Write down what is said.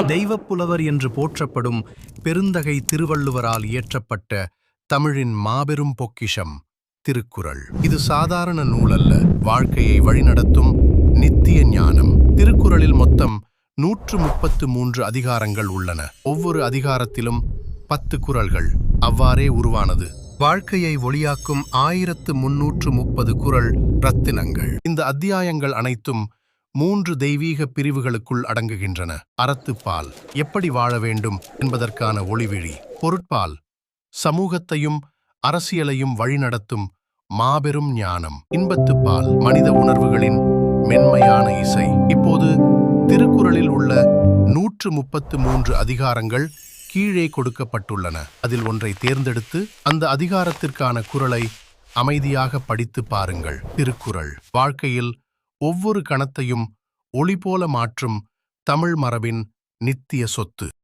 தெய்வப்புலவர் என்று போற்றப்படும் பெருந்தகை திருவள்ளுவரால் இயற்றப்பட்ட தமிழின் மாபெரும் பொக்கிஷம் திருக்குறள். இது சாதாரண நூலல்ல. வாழ்க்கையை வழிநடத்தும் நித்திய ஞானம். திருக்குறளில் மொத்தம் நூற்று முப்பத்து மூன்று அதிகாரங்கள் உள்ளன. ஒவ்வொரு அதிகாரத்திலும் பத்து குரல்கள் அவ்வாறே உருவானது. வாழ்க்கையை ஒளியாக்கும் ஆயிரத்து முன்னூற்று முப்பது குரல் ரத்தினங்கள். இந்த அத்தியாயங்கள் அனைத்தும் மூன்று தெய்வீக பிரிவுகளுக்குள் அடங்குகின்றன. அறத்துப்பால் எப்படி வாழ வேண்டும் என்பதற்கான ஒளிவிழி. பொருட்பால் சமூகத்தையும் அரசியலையும் வழிநடத்தும் மாபெரும் ஞானம். இன்பத்துப்பால் மனித உணர்வுகளின் மென்மையான இசை. இப்போது திருக்குறளில் உள்ள நூற்று முப்பத்து மூன்று அதிகாரங்கள் கீழே கொடுக்கப்பட்டுள்ளன. அதில் ஒன்றை தேர்ந்தெடுத்து அந்த அதிகாரத்திற்கான குரலை அமைதியாக படித்து பாருங்கள். திருக்குறள் வாழ்க்கையில் ஒவ்வொரு கணத்தையும் ஒளி போல மாற்றும் தமிழ் மரபின் நித்திய சொத்து.